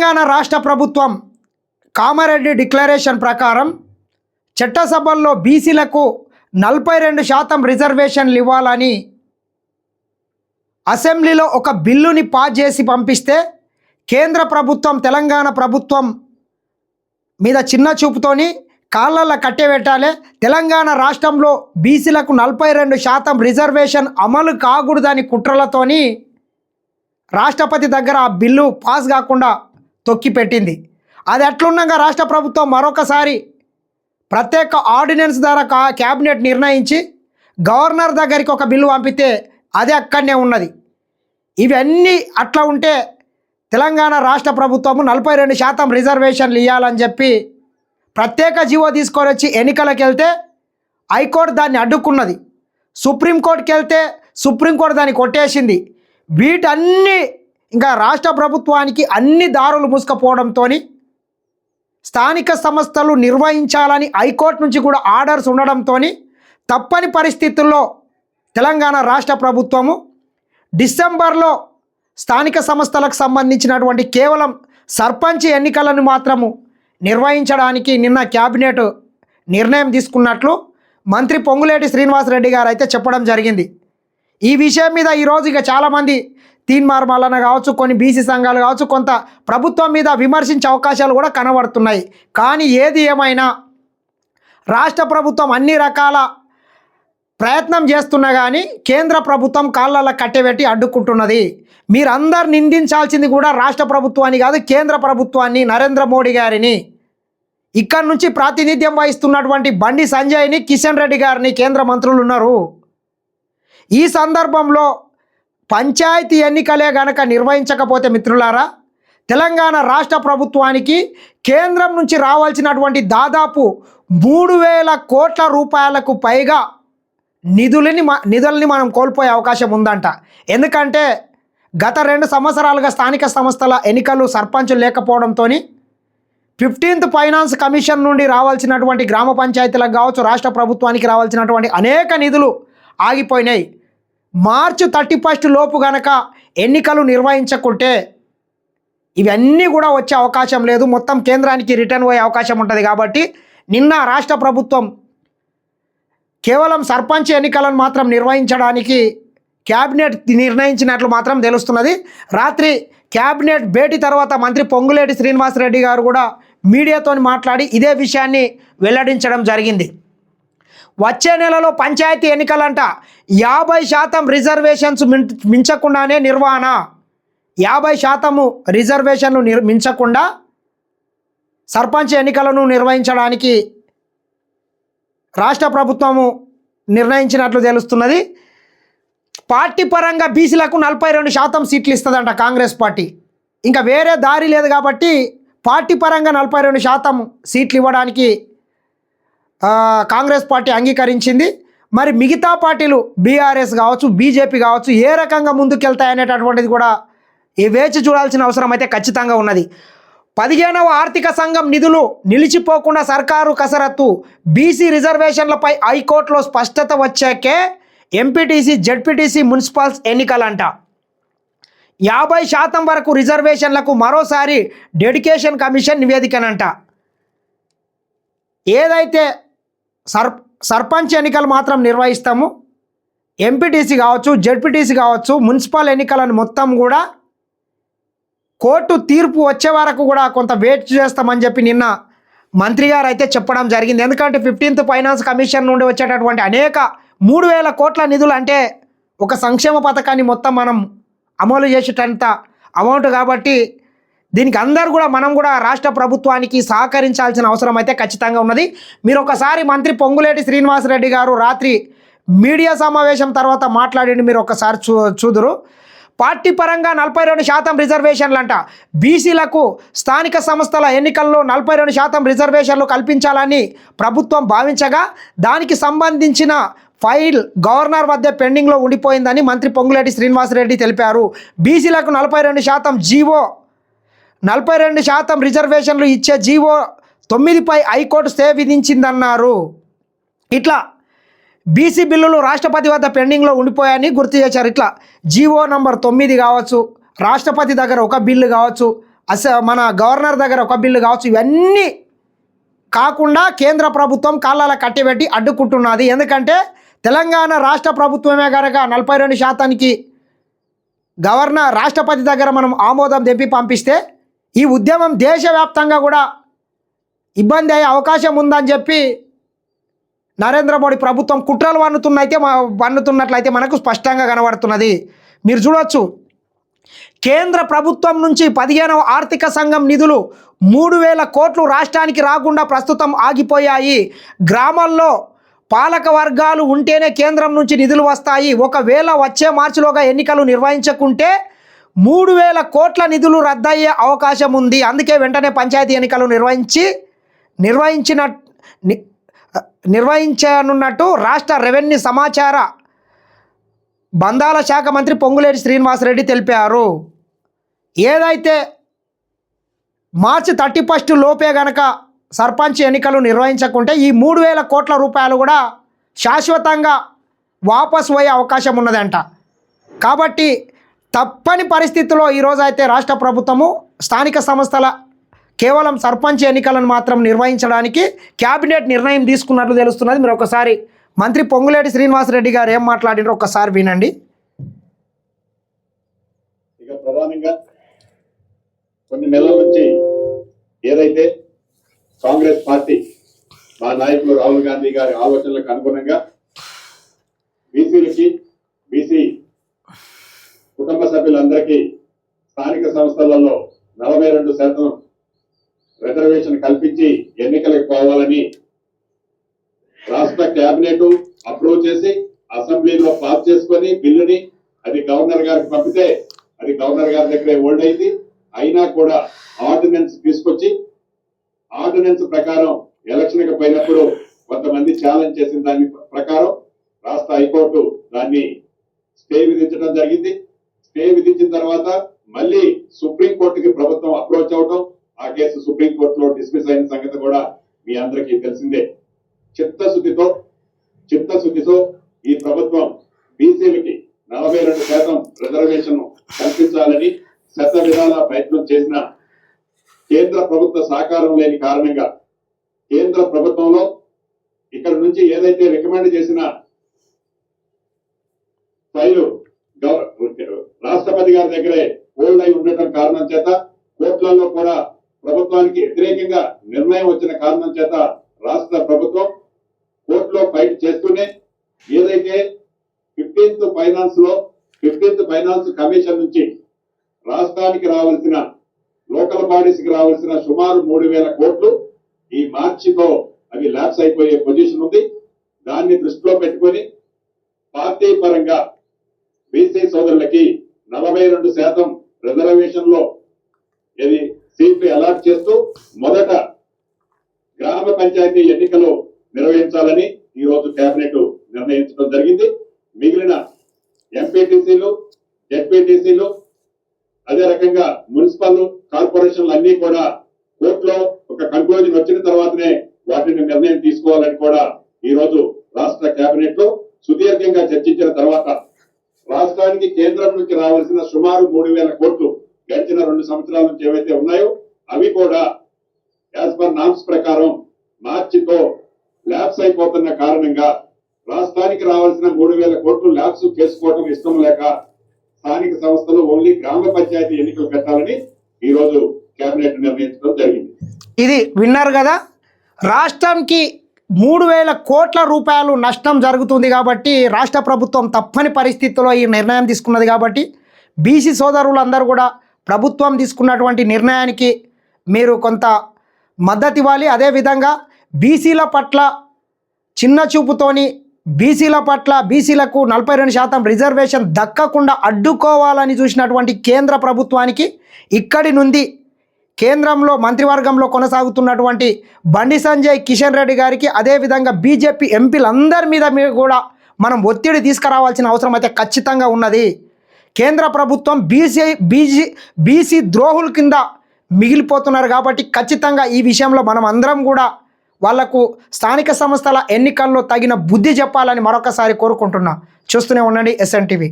తెలంగాణ రాష్ట్ర ప్రభుత్వం కామారెడ్డి డిక్లరేషన్ ప్రకారం చట్టసభల్లో బీసీలకు నలభై రెండు శాతం రిజర్వేషన్లు ఇవ్వాలని అసెంబ్లీలో ఒక బిల్లుని పాస్ చేసి పంపిస్తే కేంద్ర ప్రభుత్వం తెలంగాణ ప్రభుత్వం మీద చిన్న చూపుతోని కాళ్ళల్లో కట్టెబెట్టాలి తెలంగాణ రాష్ట్రంలో బీసీలకు నలభై రెండు శాతం రిజర్వేషన్ అమలు కాకూడదని కుట్రలతోని రాష్ట్రపతి దగ్గర ఆ బిల్లు పాస్ కాకుండా తొక్కి పెట్టింది అది అట్లున్నాక రాష్ట్ర ప్రభుత్వం మరొకసారి ప్రత్యేక ఆర్డినెన్స్ ద్వారా క్యాబినెట్ నిర్ణయించి గవర్నర్ దగ్గరికి ఒక బిల్లు పంపితే అది అక్కడనే ఉన్నది. ఇవన్నీ అట్లా ఉంటే తెలంగాణ రాష్ట్ర ప్రభుత్వము నలభై రెండు శాతం రిజర్వేషన్లు ఇవ్వాలని చెప్పి ప్రత్యేక జీవో తీసుకొని వచ్చి ఎన్నికలకు వెళ్తే హైకోర్టు దాన్ని అడ్డుకున్నది. సుప్రీంకోర్టుకి వెళ్తే సుప్రీంకోర్టు దాన్ని కొట్టేసింది. వీటన్ని ఇంకా రాష్ట్ర ప్రభుత్వానికి అన్ని దారులు మూసుకపోవడంతో స్థానిక సంస్థలు నిర్వహించాలని హైకోర్టు నుంచి కూడా ఆర్డర్స్ ఉండడంతో తప్పని పరిస్థితుల్లో తెలంగాణ రాష్ట్ర ప్రభుత్వము డిసెంబర్లో స్థానిక సంస్థలకు సంబంధించినటువంటి కేవలం సర్పంచ్ ఎన్నికలను మాత్రము నిర్వహించడానికి నిన్న క్యాబినెట్ నిర్ణయం తీసుకున్నట్లు మంత్రి పొంగులేటి శ్రీనివాసరెడ్డి గారు అయితే చెప్పడం జరిగింది. ఈ విషయం మీద ఈరోజు ఇక చాలామంది తీన్మార్ మల్లన కావచ్చు కొన్ని బీసీ సంఘాలు కావచ్చు కొంత ప్రభుత్వం మీద విమర్శించే అవకాశాలు కూడా కనబడుతున్నాయి. కానీ ఏది ఏమైనా రాష్ట్ర ప్రభుత్వం అన్ని రకాల ప్రయత్నం చేస్తున్నా కానీ కేంద్ర ప్రభుత్వం కాళ్ళల్లో కట్టెబెట్టి అడ్డుకుంటున్నది. మీరందరు నిందించాల్సింది కూడా రాష్ట్ర ప్రభుత్వాన్ని కాదు కేంద్ర ప్రభుత్వాన్ని నరేంద్ర మోడీ గారిని. ఇక్కడ నుంచి ప్రాతినిధ్యం వహిస్తున్నటువంటి బండి సంజయ్ని కిషన్ రెడ్డి గారిని కేంద్ర మంత్రులు ఉన్నారు ఈ సందర్భంలో పంచాయతీ ఎన్నికలే గనక నిర్వహించకపోతే మిత్రులారా తెలంగాణ రాష్ట్ర ప్రభుత్వానికి కేంద్రం నుంచి రావాల్సినటువంటి దాదాపు మూడు వేల కోట్ల రూపాయలకు పైగా నిధులని మ- నిధులని మనం కోల్పోయే అవకాశం ఉందంట. ఎందుకంటే గత రెండు సంవత్సరాలుగా స్థానిక సంస్థల ఎన్నికలు సర్పంచులు లేకపోవడంతో ఫిఫ్టీన్త్ ఫైనాన్స్ కమిషన్ నుండి రావాల్సినటువంటి గ్రామ పంచాయతీలకు కావచ్చు రాష్ట్ర ప్రభుత్వానికి రావాల్సినటువంటి అనేక నిధులు ఆగిపోయినాయి. మార్చి థర్టీ ఫస్ట్ లోపు గనక ఎన్నికలు నిర్వహించకుంటే ఇవన్నీ కూడా వచ్చే అవకాశం లేదు. మొత్తం కేంద్రానికి రిటర్న్ పోయే అవకాశం ఉంటుంది కాబట్టి నిన్న రాష్ట్ర ప్రభుత్వం కేవలం సర్పంచ్ ఎన్నికలను మాత్రం నిర్వహించడానికి క్యాబినెట్ నిర్ణయించినట్లు మాత్రం తెలుస్తున్నది. రాత్రి క్యాబినెట్ భేటీ తర్వాత మంత్రి పొంగులేటి శ్రీనివాసరెడ్డి గారు కూడా మీడియాతో మాట్లాడి ఇదే విషయాన్ని వెల్లడించడం జరిగింది. వచ్చే నెలలో పంచాయతీ ఎన్నికలంట. యాభై శాతం రిజర్వేషన్స్ మిం- మించకుండానే నిర్వహణ. యాభై శాతము రిజర్వేషన్లు నిర్ మించకుండా సర్పంచ్ ఎన్నికలను నిర్వహించడానికి రాష్ట్ర ప్రభుత్వము నిర్ణయించినట్లు తెలుస్తున్నది. పార్టీ పరంగా బీసీలకు నలభై రెండు శాతం సీట్లు ఇస్తుందంట కాంగ్రెస్ పార్టీ. ఇంకా వేరే దారి లేదు కాబట్టి పార్టీ పరంగా నలభై రెండు శాతం సీట్లు ఇవ్వడానికి కాంగ్రెస్ పార్టీ అంగీకరించింది. మరి మిగతా పార్టీలు బీఆర్ఎస్ కావచ్చు బీజేపీ కావచ్చు ఏ రకంగా ముందుకెళ్తాయనేటటువంటిది కూడా ఈ వేచి చూడాల్సిన అవసరం అయితే ఖచ్చితంగా ఉన్నది. పదిహేనవ ఆర్థిక సంఘం నిధులు నిలిచిపోకుండా సర్కారు కసరత్తు బీసీ రిజర్వేషన్లపై హైకోర్టులో స్పష్టత వచ్చాకే ఎంపీటీసీ జడ్పీటీసీ మున్సిపల్స్ ఎన్నికలంట. యాభై శాతం వరకు రిజర్వేషన్లకు మరోసారి డెడికేషన్ కమిషన్ నివేదికనంట. ఏదైతే సర్ సర్పంచ్ ఎన్నికలు మాత్రం నిర్వహిస్తాము. ఎంపీటీసీ కావచ్చు జడ్పీటీసీ కావచ్చు మున్సిపల్ ఎన్నికలను మొత్తం కూడా కోర్టు తీర్పు వచ్చే వరకు కూడా కొంత వెయిట్ చేస్తామని చెప్పి నిన్న మంత్రి గారు అయితే చెప్పడం జరిగింది. ఎందుకంటే ఫిఫ్టీన్త్ ఫైనాన్స్ కమిషన్ నుండి వచ్చేటటువంటి అనేక మూడు వేల కోట్ల నిధులు అంటే ఒక సంక్షేమ పథకాన్ని మొత్తం మనం అమలు చేసేటంత అమౌంట్ కాబట్టి దీనికి అందరు కూడా మనం కూడా రాష్ట్ర ప్రభుత్వానికి సహకరించాల్సిన అవసరం అయితే ఖచ్చితంగా ఉన్నది. మీరు ఒకసారి మంత్రి పొంగులేటి శ్రీనివాసరెడ్డి గారు రాత్రి మీడియా సమావేశం తర్వాత మాట్లాడండి మీరు ఒకసారి చూ చూదురు. పార్టీ పరంగా నలభై రెండు శాతం రిజర్వేషన్లు అంట బీసీలకు స్థానిక సంస్థల ఎన్నికల్లో నలభై రెండు శాతం రిజర్వేషన్లు కల్పించాలని ప్రభుత్వం భావించగా దానికి సంబంధించిన ఫైల్ గవర్నర్ వద్ద పెండింగ్లో ఉండిపోయిందని మంత్రి పొంగులేటి శ్రీనివాసరెడ్డి తెలిపారు. బీసీలకు నలభై రెండు శాతం జీవో నలభై రెండు శాతం రిజర్వేషన్లు ఇచ్చే జీవో తొమ్మిదిపై హైకోర్టు స్టే విధించిందన్నారు. ఇట్లా బీసీ బిల్లులు రాష్ట్రపతి వద్ద పెండింగ్లో ఉండిపోయాయని గుర్తు చేశారు. ఇట్లా జీవో నంబర్ తొమ్మిది కావచ్చు రాష్ట్రపతి దగ్గర ఒక బిల్లు కావచ్చు అస మన గవర్నర్ దగ్గర ఒక బిల్లు కావచ్చు ఇవన్నీ కాకుండా కేంద్ర ప్రభుత్వం కాళ్ళ కట్టిబెట్టి అడ్డుకుంటున్నది. ఎందుకంటే తెలంగాణ రాష్ట్ర ప్రభుత్వమే కనుక నలభై రెండు శాతానికి గవర్నర్ రాష్ట్రపతి దగ్గర మనం ఆమోదం తెప్పి పంపిస్తే ఈ ఉద్యమం దేశవ్యాప్తంగా కూడా ఇబ్బంది అయ్యే అవకాశం ఉందని చెప్పి నరేంద్ర మోడీ ప్రభుత్వం కుట్రలు వన్నుతున్నైతే మా వన్నుతున్నట్లయితే మనకు స్పష్టంగా కనబడుతున్నది. మీరు చూడవచ్చు కేంద్ర ప్రభుత్వం నుంచి పదిహేనవ ఆర్థిక సంఘం నిధులు మూడు వేల కోట్లు రాష్ట్రానికి రాకుండా ప్రస్తుతం ఆగిపోయాయి. గ్రామాల్లో పాలక వర్గాలు ఉంటేనే కేంద్రం నుంచి నిధులు వస్తాయి. ఒకవేళ వచ్చే మార్చిలోగా ఎన్నికలు నిర్వహించకుంటే మూడు వేల కోట్ల నిధులు రద్దయ్యే అవకాశం ఉంది. అందుకే వెంటనే పంచాయతీ ఎన్నికలు నిర్వహించి నిర్వహించిన నిర్వహించనున్నట్టు రాష్ట్ర రెవెన్యూ సమాచార బంధాల శాఖ మంత్రి పొంగులేటి శ్రీనివాసరెడ్డి తెలిపారు. ఏదైతే మార్చి థర్టీ ఫస్ట్ లోపే గనక సర్పంచ్ ఎన్నికలు నిర్వహించకుంటే ఈ మూడు వేల కోట్ల రూపాయలు కూడా శాశ్వతంగా వాపస్ పోయే అవకాశం ఉన్నదంట. కాబట్టి తప్పని పరిస్థితిలో ఈరోజు అయితే రాష్ట్ర ప్రభుత్వము స్థానిక సంస్థల కేవలం సర్పంచ్ ఎన్నికలను మాత్రం నిర్వహించడానికి క్యాబినెట్ నిర్ణయం తీసుకున్నట్లు తెలుస్తున్నది. మీరు ఒకసారి మంత్రి పొంగులేటి శ్రీనివాసరెడ్డి గారు ఏం మాట్లాడినారు ఒకసారి వినండి. ఇక ప్రధానంగా కొన్ని నెలల నుంచి ఏదైతే కాంగ్రెస్ పార్టీ మా నాయకులు రాహుల్ గాంధీ గారి ఆలోచనలకు అనుగుణంగా బీసీలకి బీసీ కుటుంబ సభ్యులందరికీ స్థానిక సంస్థలలో నలభై రెండు శాతం రిజర్వేషన్ కల్పించి ఎన్నికలకు పోవాలని రాష్ట్ర కేబినెట్ అప్రూవ్ చేసి అసెంబ్లీలో పాస్ చేసుకొని బిల్లుని అది గవర్నర్ గారికి పంపితే అది గవర్నర్ గారి దగ్గరే ఓల్డ్ అయింది. అయినా కూడా ఆర్డినెన్స్ తీసుకొచ్చి ఆర్డినెన్స్ ప్రకారం ఎలక్షన్ పోయినప్పుడు కొంతమంది ఛాలెంజ్ చేసిన దాని ప్రకారం రాష్ట్ర హైకోర్టు దాన్ని స్టే విధించడం జరిగింది. స్టే విధించిన తర్వాత మళ్ళీ సుప్రీం కోర్టుకి ప్రభుత్వం అప్రోచ్ అవటం ఆ కేసు సుప్రీం కోర్టులో డిస్మిస్ అయిన సంగతి కూడా మీ అందరికీ తెలిసిందే. చిత్తశుద్ధితో చిత్తశుద్ధితో ఈ ప్రభుత్వం బీసీలకి నలభై రెండు శాతం రిజర్వేషన్ కల్పించాలని శత విధాల ప్రయత్నం చేసిన కేంద్ర ప్రభుత్వ సహకారం లేని కారణంగా కేంద్ర ప్రభుత్వంలో ఇక్కడ నుంచి ఏదైతే రికమెండ్ చేసిన ఫైలు రాష్ట్రపతి గారి దగ్గరే హోల్డ్ అయి ఉండటం కారణం చేత కోర్టులలో కూడా ప్రభుత్వానికి వ్యతిరేకంగా నిర్ణయం వచ్చిన కారణం చేత రాష్ట్ర ప్రభుత్వం కోర్టులో ఫైట్ చేస్తూనే ఏదైతే ఫిఫ్టీన్త్ ఫైనాన్స్లో ఫిఫ్టీన్త్ ఫైనాన్స్ కమిషన్ నుంచి రాష్ట్రానికి రావాల్సిన లోకల్ బాడీస్కి రావాల్సిన సుమారు మూడు వేల కోట్లు ఈ మార్చితో అవి ల్యాప్స్ అయిపోయే పొజిషన్ ఉంది. దాన్ని దృష్టిలో పెట్టుకొని పార్టీ పరంగా బీసీ సోదరులకి నలభై రెండు శాతం రిజర్వేషన్లో ఇది సీట్లు అలాట్ చేస్తూ మొదట గ్రామ పంచాయతీ ఎన్నికలు నిర్వహించాలని ఈ రోజు కేబినెట్ నిర్ణయించడం జరిగింది. మిగిలిన ఎంపీటీసీలు జెడ్పీటీసీలు అదే రకంగా మున్సిపల్ కార్పొరేషన్లు అన్ని కూడా కోర్టులో ఒక కన్క్లూజన్ వచ్చిన తర్వాతనే వాటిని నిర్ణయం తీసుకోవాలని కూడా ఈ రోజు రాష్ట్ర కేబినెట్లో సుదీర్ఘంగా చర్చించిన తర్వాత రాష్ట్రానికి కేంద్రం నుంచి రావాల్సిన సుమారు మూడు వేల కోట్లు గడిచిన రెండు సంవత్సరాల నుంచి ఏవైతే ఉన్నాయో అవి కూడా యాజ్ పర్ నామ్స్ ప్రకారం మార్చితో ల్యాబ్స్ అయిపోతున్న కారణంగా రాష్ట్రానికి రావాల్సిన మూడు వేల కోట్లు ల్యాబ్స్ చేసుకోవడం ఇష్టం లేక స్థానిక సంస్థలు ఓన్లీ గ్రామ పంచాయతీ ఎన్నికలు పెట్టాలని ఈ రోజు కేబినెట్ నిర్ణయించడం జరిగింది. ఇది విన్నారు కదా? రాష్ట్రానికి మూడు వేల కోట్ల రూపాయలు నష్టం జరుగుతుంది కాబట్టి రాష్ట్ర ప్రభుత్వం తప్పని పరిస్థితుల్లో ఈ నిర్ణయం తీసుకున్నది కాబట్టి బీసీ సోదరులందరూ కూడా ప్రభుత్వం తీసుకున్నటువంటి నిర్ణయానికి మీరు కొంత మద్దతు ఇవ్వాలి. అదేవిధంగా బీసీల పట్ల చిన్న చూపుతోని బీసీల పట్ల బీసీలకు నలభై రెండు శాతం రిజర్వేషన్ దక్కకుండా అడ్డుకోవాలని చూసినటువంటి కేంద్ర ప్రభుత్వానికి ఇక్కడి నుండి కేంద్రంలో మంత్రివర్గంలో కొనసాగుతున్నటువంటి బండి సంజయ్ కిషన్ రెడ్డి గారికి అదేవిధంగా బీజేపీ ఎంపీలందరి మీద మీరు కూడా మనం ఒత్తిడి తీసుకురావాల్సిన అవసరం అయితే ఖచ్చితంగా ఉన్నది. కేంద్ర ప్రభుత్వం బీసీ బీజీ బీసీ ద్రోహుల కింద మిగిలిపోతున్నారు కాబట్టి ఖచ్చితంగా ఈ విషయంలో మనం అందరం కూడా వాళ్ళకు స్థానిక సంస్థల ఎన్నికల్లో తగిన బుద్ధి చెప్పాలని మరొకసారి కోరుకుంటున్నా. చూస్తూనే ఉండండి ఎస్ఎన్టీవీ